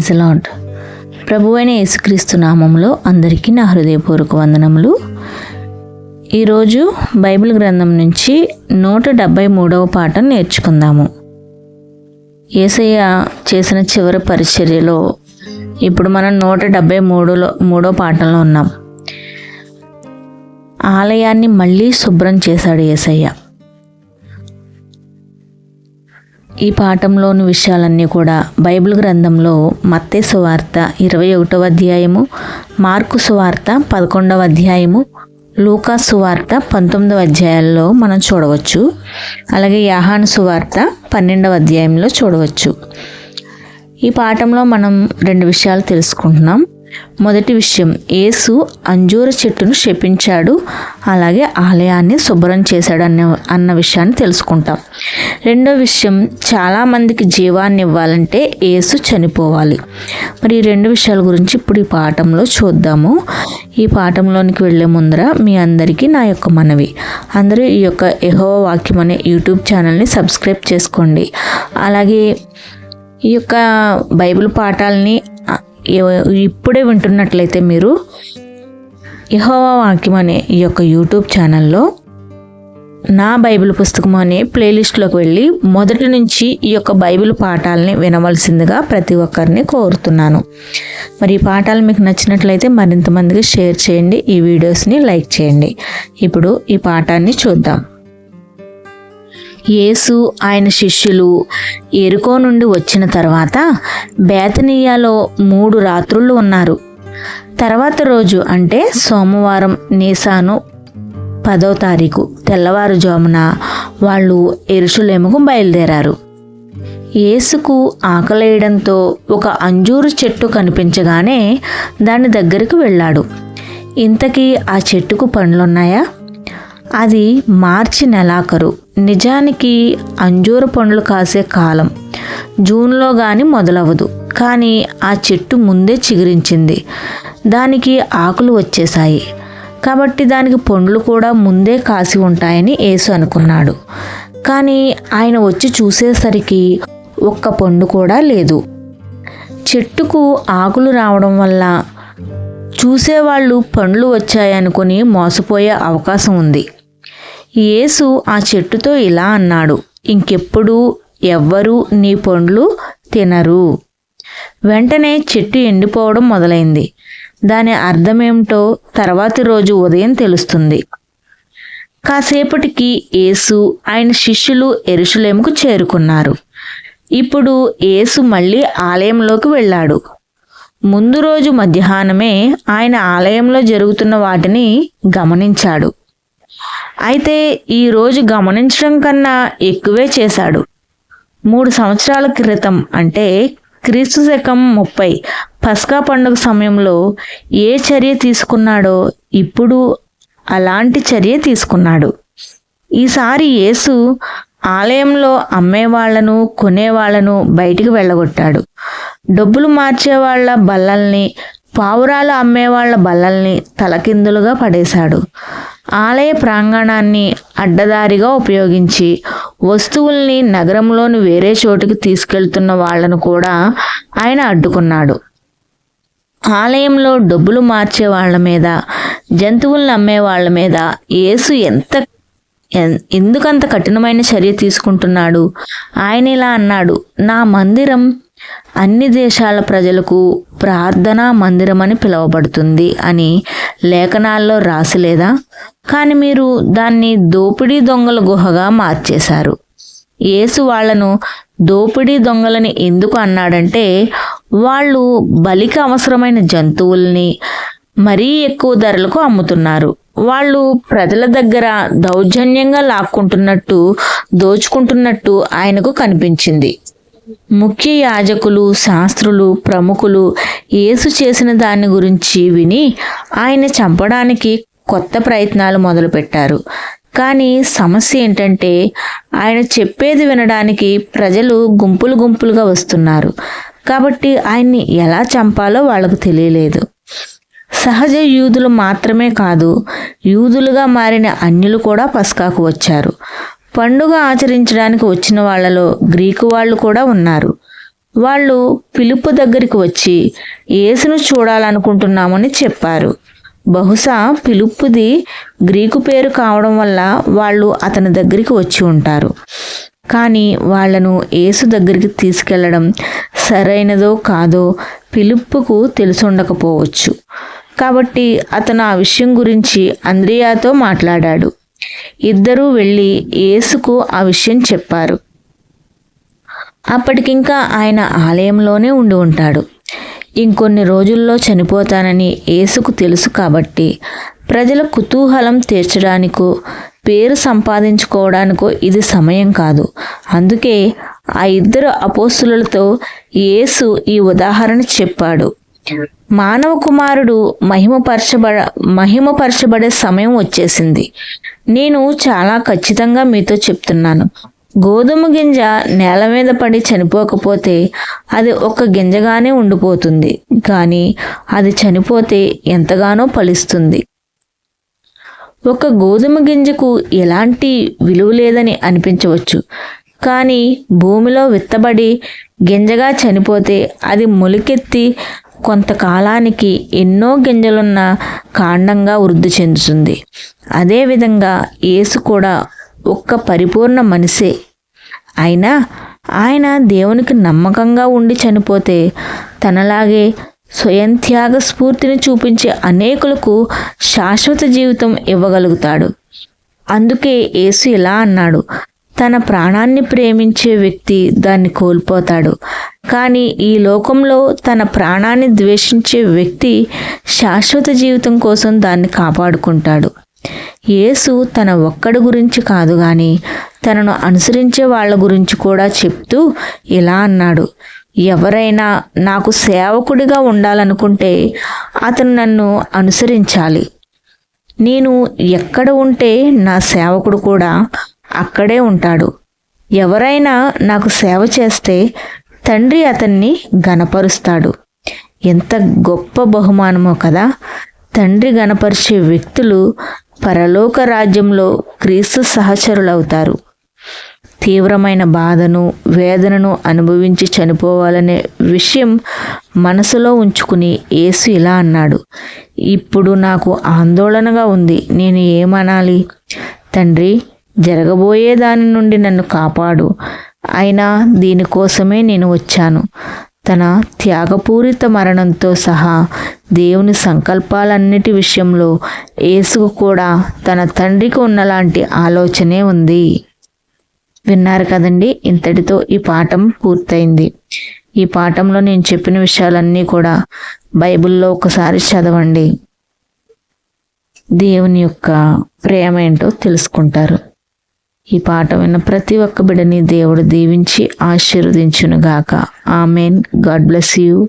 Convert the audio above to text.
Praise lord ప్రభువైన యేసుక్రీస్తు నామంలో అందరికీ నా హృదయపూర్వక వందనములు. ఈరోజు బైబిల్ గ్రంథం నుంచి నూట డెబ్భై మూడవ పాఠం నేర్చుకుందాము. ఏసయ్య చేసిన చివరి పరిచర్యలో ఇప్పుడు మనం నూట డెబ్భై మూడులో మూడో పాఠంలో ఉన్నాం. ఆలయాన్ని మళ్ళీ శుభ్రం చేశాడు ఏసయ్య. ఈ పాఠంలోని విషయాలన్నీ కూడా బైబిల్ గ్రంథంలో మత్తే సువార్త ఇరవై ఒకటవ అధ్యాయము మార్కు సువార్త పదకొండవ అధ్యాయము లూకా సువార్త పంతొమ్మిదవ అధ్యాయాల్లో మనం చూడవచ్చు. అలాగే యాహాను సువార్త పన్నెండవ అధ్యాయంలో చూడవచ్చు. ఈ పాఠంలో మనం రెండు విషయాలు తెలుసుకుంటున్నాం. మొదటి విషయం యేసు అంజూర చెట్టును శపించాడు అలాగే ఆలయాన్ని శుభ్రం చేశాడు అన్న అన్న విషయాన్ని తెలుసుకుంటాం. రెండో విషయం చాలామందికి జీవాన్ని ఇవ్వాలంటే యేసు చనిపోవాలి. మరి ఈ రెండు విషయాల గురించి ఇప్పుడు ఈ పాఠంలో చూద్దాము. ఈ పాఠంలోనికి వెళ్ళే ముందర మీ అందరికీ నా యొక్క మనవి. అందరూ ఈ యొక్క ఎహో వాక్యం అనే యూట్యూబ్ ఛానల్ని సబ్స్క్రైబ్ చేసుకోండి. అలాగే ఈ యొక్క బైబిల్ పాఠాలని ఇప్పుడే వింటున్నట్లయితే మీరు యహోవా వాక్యం అనే ఈ యొక్క యూట్యూబ్ ఛానల్లో నా బైబిల్ పుస్తకం అనే ప్లేలిస్ట్లోకి వెళ్ళి మొదటి నుంచి ఈ యొక్క బైబిల్ పాఠాలని వినవలసిందిగా ప్రతి ఒక్కరిని కోరుతున్నాను. మరి ఈ పాఠాలు మీకు నచ్చినట్లయితే మరింతమందికి షేర్ చేయండి ఈ వీడియోస్ని లైక్ చేయండి. ఇప్పుడు ఈ పాఠాన్ని చూద్దాం. యేసు ఆయన శిష్యులు ఎరుకో నుండి వచ్చిన తర్వాత బేతనీయాలో మూడు రాత్రులు ఉన్నారు. తర్వాత రోజు అంటే సోమవారం నీసాను పదో తారీఖు తెల్లవారుజామున వాళ్ళు ఎరుషులేముకు బయలుదేరారు. యేసుకు ఆకలేయడంతో ఒక అంజూరు చెట్టు కనిపించగానే దాని దగ్గరికి వెళ్ళాడు. ఇంతకీ ఆ చెట్టుకు పండ్లున్నాయా? అది మార్చి నెలాఖరు. నిజానికి అంజూర పండ్లు కాసే కాలం. జూన్లో కానీ మొదలవదు కానీ ఆ చెట్టు ముందే చిగురించింది. దానికి ఆకులు వచ్చేసాయి కాబట్టి దానికి పండ్లు కూడా ముందే కాసి ఉంటాయని యేసు అనుకున్నాడు. కానీ ఆయన వచ్చి చూసేసరికి ఒక్క పండు కూడా లేదు. చెట్టుకు ఆకులు రావడం వల్ల చూసేవాళ్ళు పండ్లు వచ్చాయనుకుని మోసపోయే అవకాశం ఉంది. యేసు ఆ చెట్టుతో ఇలా అన్నాడు ఇంకెప్పుడు ఎవ్వరూ నీ పండ్లు తినరు. వెంటనే చెట్టు ఎండిపోవడం మొదలైంది. దాని అర్థమేమిటో తర్వాతి రోజు ఉదయం తెలుస్తుంది. కాసేపటికి యేసు ఆయన శిష్యులు ఎరుషులేముకు చేరుకున్నారు. ఇప్పుడు యేసు మళ్ళీ ఆలయంలోకి వెళ్ళాడు. ముందు రోజు మధ్యాహ్నమే ఆయన ఆలయంలో జరుగుతున్న వాటిని గమనించాడు. అయితే ఈరోజు గమనించడం కన్నా ఎక్కువే చేశాడు. మూడు సంవత్సరాల క్రితం అంటే క్రీస్తు శకం ముప్పై పస్కా పండుగ సమయంలో ఏ చర్య తీసుకున్నాడో ఇప్పుడు అలాంటి చర్య తీసుకున్నాడు. ఈసారి యేసు ఆలయంలో అమ్మేవాళ్ళను కొనేవాళ్ళను బయటికి వెళ్ళగొట్టాడు. డబ్బులు మార్చేవాళ్ళ బల్లల్ని పావురాలు అమ్మేవాళ్ళ బల్లల్ని తలకిందులుగా పడేశాడు. ఆలయ ప్రాంగణాన్ని అడ్డదారిగా ఉపయోగించి వస్తువుల్ని నగరంలోని వేరే చోటుకి తీసుకెళ్తున్న వాళ్ళను కూడా ఆయన అడ్డుకున్నాడు. ఆలయంలో డబ్బులు మార్చే వాళ్ళ మీద జంతువులను అమ్మే వాళ్ళ మీద యేసు ఎంత ఎందుకంత కఠినమైన చర్య తీసుకుంటున్నాడు? ఆయన ఇలా అన్నాడు నా మందిరం అన్ని దేశాల ప్రజలకు ప్రార్థనా మందిరం అని పిలువబడుతుంది అని లేఖనాల్లో రాసిలేదా కానీ మీరు దాన్ని దోపిడీ దొంగల గుహగా మార్చేశారు. యేసు వాళ్ళను దోపిడీ దొంగలని ఎందుకు అన్నాడంటే వాళ్ళు బలికి అవసరమైన జంతువుల్ని మరీ ఎక్కువ ధరలకు అమ్ముతున్నారు. వాళ్ళు ప్రజల దగ్గర దౌర్జన్యంగా లాక్కుంటున్నట్టు దోచుకుంటున్నట్టు ఆయనకు కనిపించింది. ముఖ్య యాజకులు శాస్త్రులు ప్రముఖులు యేసు చేసిన దాని గురించి విని ఆయన చంపడానికి కొత్త ప్రయత్నాలు మొదలుపెట్టారు. కానీ సమస్య ఏంటంటే ఆయన చెప్పేది వినడానికి ప్రజలు గుంపులు గుంపులుగా వస్తున్నారు. కాబట్టి ఆయన్ని ఎలా చంపాలో వాళ్ళకు తెలియలేదు. సహజ యూదులు మాత్రమే కాదు యూదులుగా మారిన అన్యులు కూడా పస్కాకు వచ్చారు. పండుగ ఆచరించడానికి వచ్చిన వాళ్ళలో గ్రీకు వాళ్ళు కూడా ఉన్నారు. వాళ్ళు పిలుపు దగ్గరికి వచ్చి ఏసును చూడాలనుకుంటున్నామని చెప్పారు. బహుశా పిలుపుది గ్రీకు పేరు కావడం వల్ల వాళ్ళు అతని దగ్గరికి వచ్చి ఉంటారు. కానీ వాళ్ళను యేసు దగ్గరికి తీసుకెళ్ళడం సరైనదో కాదో పిలుపుకు తెలుసుండకపోవచ్చు. కాబట్టి అతను ఆ విషయం గురించి అంద్రియాతో మాట్లాడాడు. ఇద్దరూ వెళ్ళి యేసుకు ఆ విషయం చెప్పారు. అప్పటికింకా ఆయన ఆలయంలోనే ఉండి ఉంటాడు. ఇంకొన్ని రోజుల్లో చనిపోతానని యేసుకు తెలుసు కాబట్టి ప్రజల కుతూహలం తీర్చడానికో పేరు సంపాదించుకోవడానికో ఇది సమయం కాదు. అందుకే ఆ ఇద్దరు అపోస్తులతో యేసు ఈ ఉదాహరణ చెప్పాడు. మానవ కుమారుడు మహిమపరచబడ మహిమపరచబడే సమయం వచ్చేసింది. నేను చాలా ఖచ్చితంగా మీతో చెప్తున్నాను. గోధుమ గింజ నేల మీద పడి చనిపోకపోతే అది ఒక గింజగానే ఉండిపోతుంది. కానీ అది చనిపోతే ఎంతగానో ఫలిస్తుంది. ఒక గోధుమ గింజకు ఎలాంటి విలువ లేదని అనిపించవచ్చు. కానీ భూమిలో విత్తబడి గింజగా చనిపోతే అది మొలికెత్తి కొంతకాలానికి ఎన్నో గింజలున్న కాండంగా వృద్ధి చెందుతుంది. అదేవిధంగా యేసు కూడా ఒక్క పరిపూర్ణ మనిషే అయినా ఆయన దేవునికి నమ్మకంగా ఉండి చనిపోతే తనలాగే స్వయం త్యాగ స్ఫూర్తిని చూపించే అనేకులకు శాశ్వత జీవితం ఇవ్వగలుగుతాడు. అందుకే యేసు ఇలా అన్నాడు తన ప్రాణాన్ని ప్రేమించే వ్యక్తి దాన్ని కోల్పోతాడు. కానీ ఈ లోకంలో తన ప్రాణాన్ని ద్వేషించే వ్యక్తి శాశ్వత జీవితం కోసం దాన్ని కాపాడుకుంటాడు. యేసు తన ఒక్కడి గురించి కాదు కానీ తనను అనుసరించే వాళ్ళ గురించి కూడా చెప్తూ ఇలా అన్నాడు. ఎవరైనా నాకు సేవకుడిగా ఉండాలనుకుంటే అతను నన్ను అనుసరించాలి. నేను ఎక్కడ ఉంటే నా సేవకుడు కూడా అక్కడే ఉంటాడు. ఎవరైనా నాకు సేవ చేస్తే తండ్రి అతన్ని గనపరుస్తాడు ఎంత గొప్ప బహుమానమో కదా! తండ్రి గనపరిచే వ్యక్తులు పరలోక రాజ్యంలో క్రీస్తు సహచరులవుతారు. తీవ్రమైన బాధను వేదనను అనుభవించి చనిపోవాలనే విషయం మనసులో ఉంచుకుని యేసు ఇలా అన్నాడు ఇప్పుడు నాకు ఆందోళనగా ఉంది నేను ఏమనాలి? తండ్రి జరగబోయే దాని నుండి నన్ను కాపాడు అయినా దీనికోసమే నేను వచ్చాను. తన త్యాగపూరిత మరణంతో సహా దేవుని సంకల్పాలన్నిటి విషయంలో యేసుకు కూడా తన తండ్రికి ఉన్నలాంటి ఆలోచనే ఉంది. విన్నారు కదండి? ఇంతటితో ఈ పాఠం పూర్తయింది. ఈ పాఠంలో నేను చెప్పిన విషయాలన్నీ కూడా బైబిల్లో ఒకసారి చదవండి. దేవుని యొక్క ప్రేమ ఏంటో తెలుసుకుంటారు. ఈ పాట విన్న ప్రతి ఒక్క బిడని దేవుడు దీవించి ఆశీర్వదించునుగాక. ఆమెన్. God bless you.